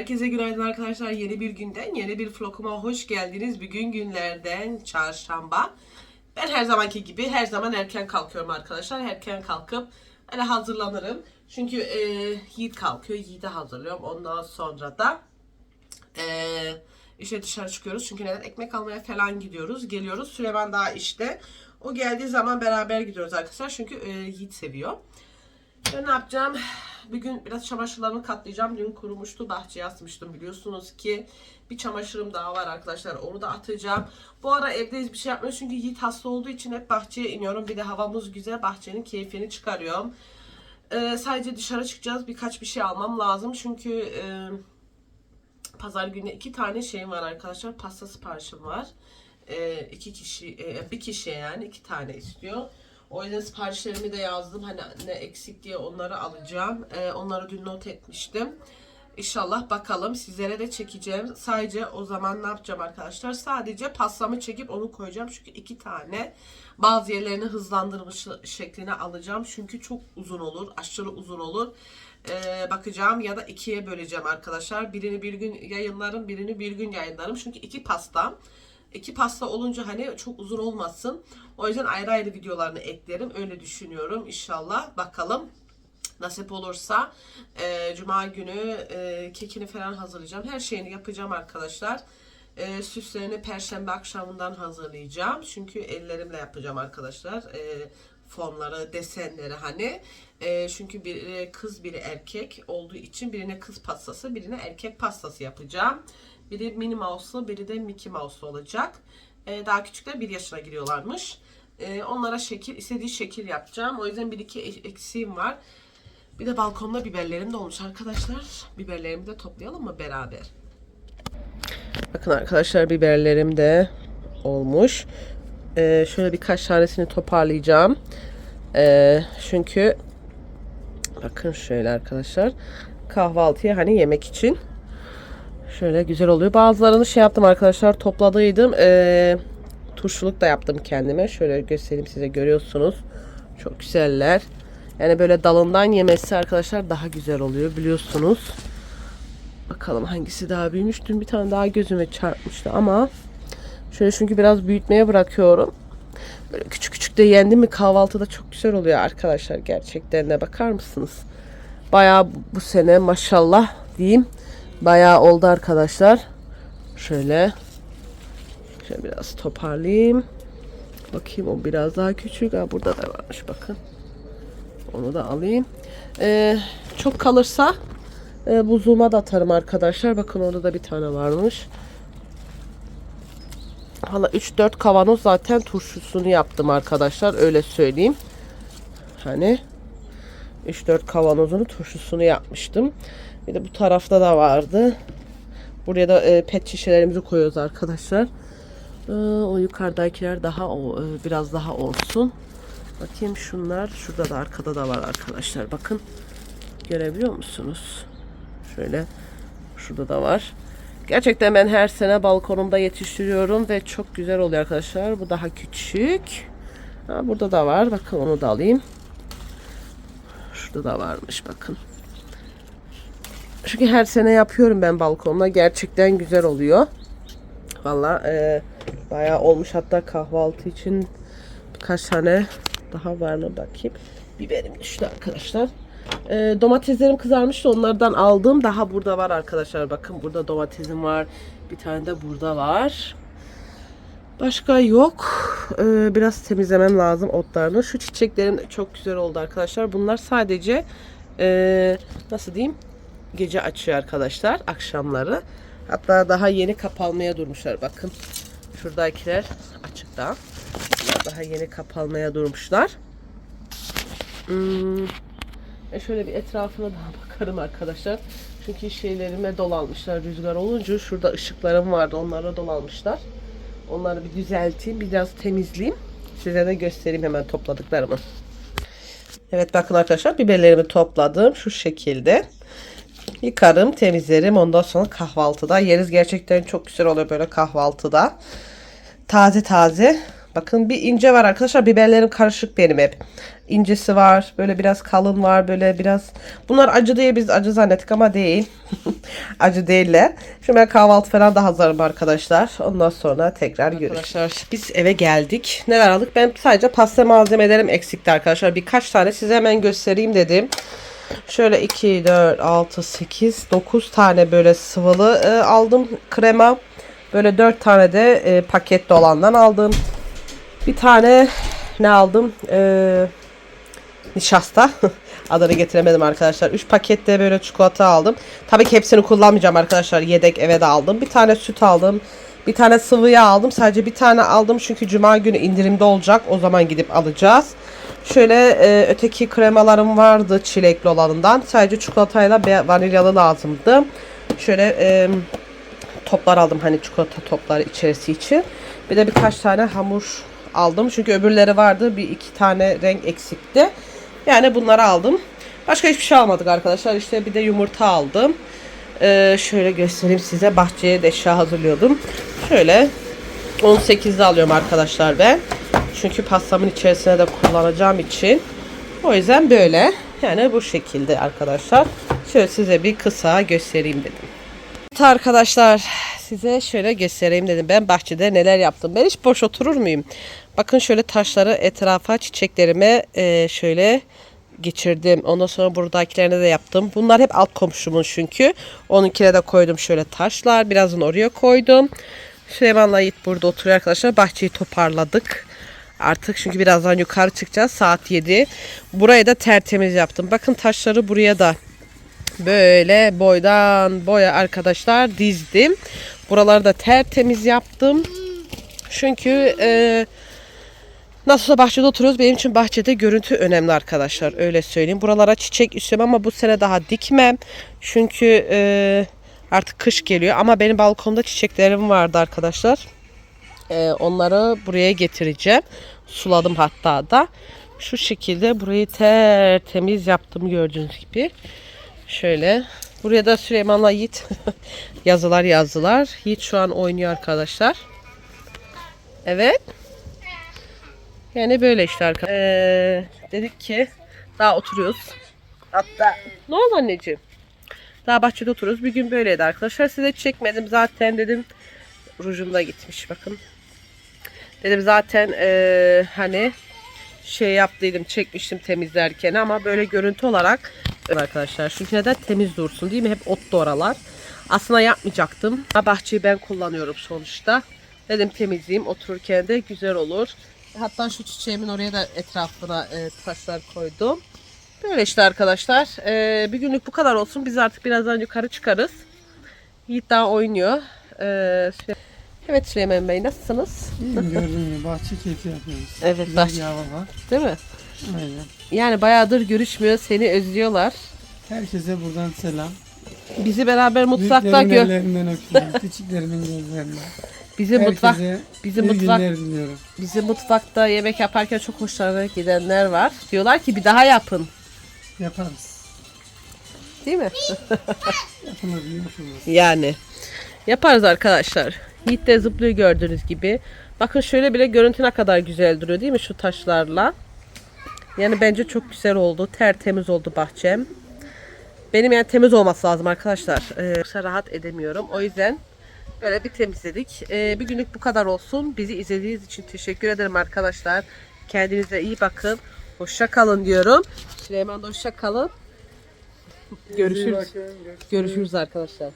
Herkese günaydın arkadaşlar. Yeni bir günden, yeni bir vloguma hoş geldiniz. Bugün günlerden çarşamba. Ben her zamanki gibi her zaman erken kalkıyorum arkadaşlar. Erken kalkıp öyle hazırlanırım. Çünkü e, Yiğit kalkıyor. Yiğit'i hazırlıyorum. Ondan sonra da e, işe dışarı çıkıyoruz. Çünkü neden? Ekmek almaya falan gidiyoruz. Geliyoruz. Süleyman daha işte. O geldiği zaman beraber gidiyoruz arkadaşlar. Çünkü e, Yiğit seviyor. Ben ne yapacağım? Bir gün biraz çamaşırlarımı katlayacağım. Dün kurumuştu. Bahçeye asmıştım biliyorsunuz ki. Bir çamaşırım daha var arkadaşlar. Onu da atacağım. Bu ara evdeyiz bir şey yapmıyoruz. Çünkü Yiğit hasta olduğu için hep bahçeye iniyorum. Bir de havamız güzel. Bahçenin keyfini çıkarıyorum. Ee, sadece dışarı çıkacağız. Birkaç bir şey almam lazım. Çünkü e, pazar günü iki tane şeyim var arkadaşlar. Pasta siparişim var. Ee, iki kişi, e, bir kişiye yani iki tane istiyor. O yüzden siparişlerimi de yazdım. Hani ne eksik diye onları alacağım. Ee, onları dün not etmiştim. İnşallah bakalım sizlere de çekeceğim. Sadece o zaman ne yapacağım arkadaşlar? Sadece pastamı çekip onu koyacağım. Çünkü iki tane bazı yerlerini hızlandırmış şekline alacağım. Çünkü çok uzun olur. Aşırı uzun olur. Ee, bakacağım ya da ikiye böleceğim arkadaşlar. Birini bir gün yayınlarım, birini bir gün yayınlarım. Çünkü iki pastam. İki pasta olunca hani çok uzun olmasın. O yüzden ayrı ayrı videolarını eklerim. Öyle düşünüyorum. İnşallah bakalım. Nasip olursa e, Cuma günü e, kekini falan hazırlayacağım. Her şeyini yapacağım arkadaşlar. E, süslerini Perşembe akşamından hazırlayacağım. Çünkü ellerimle yapacağım arkadaşlar. E, formları, desenleri hani. E, çünkü biri kız biri erkek olduğu için birine kız pastası, birine erkek pastası yapacağım. Biri Minnie Mouse'lu, biri de Mickey Mouse'lu olacak. E, daha küçükler bir yaşına giriyorlarmış. E, onlara şekil, istediği şekil yapacağım. O yüzden bir iki e- eksiğim var. Bir de balkonda biberlerim de olmuş arkadaşlar. Biberlerimi de toplayalım mı beraber? Bakın arkadaşlar biberlerim de olmuş. Ee, şöyle birkaç tanesini toparlayacağım. Ee, çünkü bakın şöyle arkadaşlar kahvaltıya hani yemek için şöyle güzel oluyor. Bazılarını şey yaptım arkadaşlar topladıydım. Ee, turşuluk da yaptım kendime. Şöyle göstereyim size görüyorsunuz. Çok güzeller. Yani böyle dalından yemesi arkadaşlar daha güzel oluyor biliyorsunuz. Bakalım hangisi daha büyümüş. Dün bir tane daha gözüme çarpmıştı ama şöyle çünkü biraz büyütmeye bırakıyorum. Böyle küçük küçük de yendi mi kahvaltıda çok güzel oluyor arkadaşlar gerçekten de bakar mısınız? Bayağı bu sene maşallah diyeyim. Bayağı oldu arkadaşlar. Şöyle şöyle biraz toparlayayım. Bakayım o biraz daha küçük. Ha, burada da varmış bakın. Onu da alayım. Ee, çok kalırsa e, buzluğuma da atarım arkadaşlar. Bakın orada da bir tane varmış. Hala 3-4 kavanoz zaten turşusunu yaptım arkadaşlar. Öyle söyleyeyim. Hani 3-4 kavanozunu turşusunu yapmıştım. Bir de bu tarafta da vardı. Buraya da e, pet şişelerimizi koyuyoruz arkadaşlar. Ee, o yukarıdakiler daha o, e, biraz daha olsun. Bakayım şunlar. Şurada da arkada da var arkadaşlar. Bakın. Görebiliyor musunuz? Şöyle. Şurada da var. Gerçekten ben her sene balkonumda yetiştiriyorum ve çok güzel oluyor arkadaşlar. Bu daha küçük. Ha, burada da var. Bakın onu da alayım. Şurada da varmış bakın. Çünkü her sene yapıyorum ben balkonda. Gerçekten güzel oluyor. Valla e, bayağı olmuş. Hatta kahvaltı için birkaç tane daha var mı bakayım. Biberim düştü arkadaşlar. E, domateslerim kızarmıştı. Onlardan aldım. Daha burada var arkadaşlar. Bakın burada domatesim var. Bir tane de burada var. Başka yok. Ee, biraz temizlemem lazım otlarını. Şu çiçeklerim çok güzel oldu arkadaşlar. Bunlar sadece ee, nasıl diyeyim gece açıyor arkadaşlar akşamları. Hatta daha yeni kapalmaya durmuşlar. Bakın şuradakiler açıkta. Daha yeni kapalmaya durmuşlar. Hmm. E şöyle bir etrafına daha bakarım arkadaşlar. Çünkü şeylerime dolalmışlar rüzgar olunca. Şurada ışıklarım vardı. Onlara dolalmışlar. Onları bir düzelteyim. Biraz temizleyeyim. Size de göstereyim hemen topladıklarımı. Evet bakın arkadaşlar biberlerimi topladım. Şu şekilde. Yıkarım, temizlerim. Ondan sonra kahvaltıda yeriz. Gerçekten çok güzel oluyor böyle kahvaltıda. Taze taze Bakın bir ince var arkadaşlar. Biberlerim karışık benim hep. İncesi var. Böyle biraz kalın var. Böyle biraz. Bunlar acı diye biz acı zannettik ama değil. acı değiller. Şimdi ben kahvaltı falan da hazırım arkadaşlar. Ondan sonra tekrar görüşürüz. Arkadaşlar biz eve geldik. Neler aldık? Ben sadece pasta malzemelerim eksikti arkadaşlar. Birkaç tane size hemen göstereyim dedim. Şöyle 2, 4, 6, 8, 9 tane böyle sıvılı e, aldım krema. Böyle 4 tane de e, paketli olandan aldım. Bir tane ne aldım? Ee, nişasta. Adını getiremedim arkadaşlar. 3 pakette böyle çikolata aldım. Tabii ki hepsini kullanmayacağım arkadaşlar. Yedek eve de aldım. Bir tane süt aldım. Bir tane sıvı yağ aldım. Sadece bir tane aldım çünkü cuma günü indirimde olacak. O zaman gidip alacağız. Şöyle e, öteki kremalarım vardı çilekli olanından. Sadece çikolatayla vanilyalı lazımdı. Şöyle e, toplar aldım hani çikolata topları içerisi için. Bir de birkaç tane hamur aldım. Çünkü öbürleri vardı. Bir iki tane renk eksikti. Yani bunları aldım. Başka hiçbir şey almadık arkadaşlar. İşte bir de yumurta aldım. Ee, şöyle göstereyim size. Bahçeye de eşya hazırlıyordum. Şöyle 18'de alıyorum arkadaşlar ben. Çünkü pastamın içerisine de kullanacağım için. O yüzden böyle. Yani bu şekilde arkadaşlar. Şöyle size bir kısa göstereyim dedim. Evet arkadaşlar size şöyle göstereyim dedim. Ben bahçede neler yaptım. Ben hiç boş oturur muyum? Bakın şöyle taşları etrafa çiçeklerime e, şöyle geçirdim. Ondan sonra buradakilerini de yaptım. Bunlar hep alt komşumun çünkü. Onunkine de koydum şöyle taşlar. Birazını oraya koydum. Süleyman'la Yiğit burada oturuyor arkadaşlar. Bahçeyi toparladık. Artık çünkü birazdan yukarı çıkacağız. Saat 7. Burayı da tertemiz yaptım. Bakın taşları buraya da böyle boydan boya arkadaşlar dizdim. Buraları da tertemiz yaptım. Çünkü e, nasılsa bahçede oturuyoruz. Benim için bahçede görüntü önemli arkadaşlar. Öyle söyleyeyim. Buralara çiçek istiyorum ama bu sene daha dikmem. Çünkü e, artık kış geliyor. Ama benim balkonda çiçeklerim vardı arkadaşlar. E, onları buraya getireceğim. Suladım hatta da. Şu şekilde burayı tertemiz yaptım gördüğünüz gibi. Şöyle. Buraya da Süleyman'la Yiğit yazılar yazdılar. Yiğit şu an oynuyor arkadaşlar. Evet. Yani böyle işte arkadaşlar. Ee, dedik ki daha oturuyoruz. Hatta ne oldu anneciğim? Daha bahçede oturuyoruz. Bir gün böyleydi arkadaşlar. Size çekmedim zaten dedim. Rujum da gitmiş bakın. Dedim zaten ee, hani şey yaptıydım çekmiştim temizlerken ama böyle görüntü olarak arkadaşlar çünkü neden? Temiz dursun değil mi? Hep otlu oralar. Aslında yapmayacaktım. Bahçeyi ben kullanıyorum sonuçta. Dedim temizleyeyim otururken de güzel olur. Hatta şu çiçeğimin oraya da etrafına e, taşlar koydum. Böyle işte arkadaşlar. E, bir günlük bu kadar olsun. Biz artık birazdan yukarı çıkarız. Yiğit daha oynuyor. E, Evet Süleyman Bey nasılsınız? İyiyim gördüğün gibi bahçe keyfi yapıyoruz. Evet, Güzel bahçe- bir hava var. Değil mi? Aynen. Yani bayağıdır görüşmüyor. Seni özlüyorlar. Herkese buradan selam. Bizi beraber mutfakta Büyüklerimin gö ellerinden öpüyorum. Küçüklerimin gözlerinden. bizi mutfak Herkese bizi iyi mutfak günler diliyorum. bizi mutfakta yemek yaparken çok hoşlarına gidenler var. Diyorlar ki bir daha yapın. Yaparız. Değil mi? Yapılır yapılır. Yani yaparız arkadaşlar. Yiğit de zıplıyor gördüğünüz gibi. Bakın şöyle bile görüntü ne kadar güzel duruyor değil mi şu taşlarla? Yani bence çok güzel oldu. Tertemiz oldu bahçem. Benim yani temiz olması lazım arkadaşlar. Ee, rahat edemiyorum. O yüzden böyle bir temizledik. Ee, bir günlük bu kadar olsun. Bizi izlediğiniz için teşekkür ederim arkadaşlar. Kendinize iyi bakın. Hoşça kalın diyorum. Süleyman da hoşça kalın. Görüşürüz. Görüşürüz arkadaşlar.